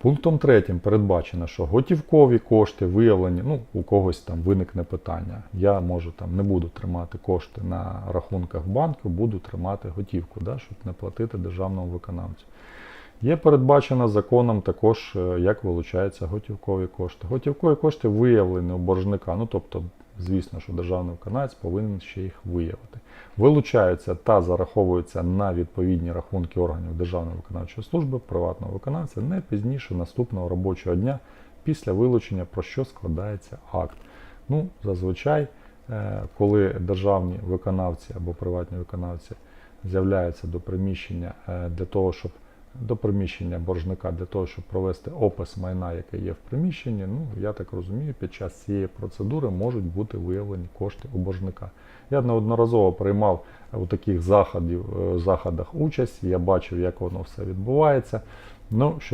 Пунктом третім передбачено, що готівкові кошти виявлені, ну, у когось там виникне питання. Я можу там не буду тримати кошти на рахунках банку, буду тримати готівку, да, щоб не платити державному виконавцю. Є передбачено законом також, е, як вилучаються готівкові кошти. Готівкові кошти виявлені у боржника. Ну тобто, звісно, що державний виконавець повинен ще їх виявити. Вилучаються та зараховуються на відповідні рахунки органів Державної виконавчої служби приватного виконавця не пізніше наступного робочого дня після вилучення, про що складається акт. Ну, зазвичай, е, коли державні виконавці або приватні виконавці з'являються до приміщення е, для того, щоб до приміщення боржника для того, щоб провести опис майна, яке є в приміщенні. Ну, я так розумію, під час цієї процедури можуть бути виявлені кошти у боржника. Я неодноразово приймав у таких заходів, е, заходах участь, я бачив, як воно все відбувається. Ну, що